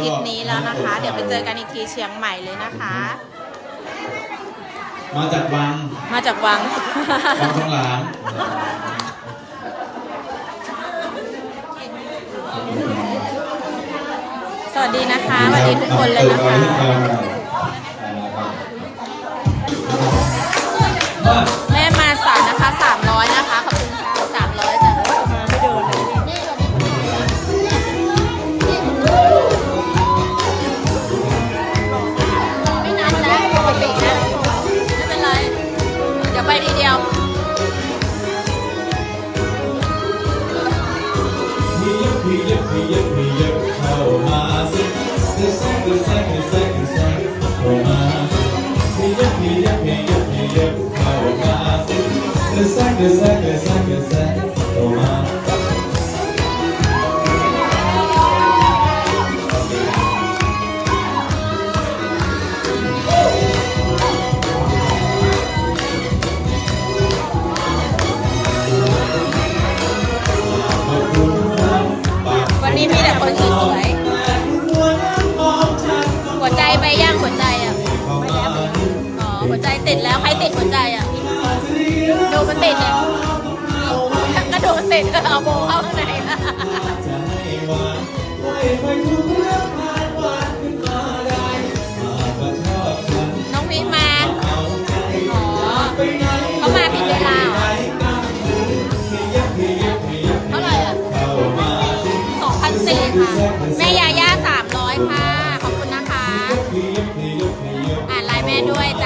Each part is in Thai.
ทิตย์นี้แล้วนะคะ เดี๋ยวไปเจอกันอีกทีเชียงใหม่เลยนะคะ มาจากวังมาจากวัง วังทองหลางสวัสดีนะคะสวัสดีทุกคนเลยนะคะ Hey, yeah, hey, yeah, hey, yeah. ติดหัวใจอะโดมันติดอ่ยกระโดดติดเอาโบเข้าข้นน้องมิ้นมาอ๋อเขามาผิดเวลาเท่าไหร่อะสองพันสี่ค่ะ แม่ยาย่าสามร้อยค่ะ ขอบคุณนะคะ อ่านไลน์แม่ด้วยจ้ะ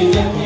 Amen.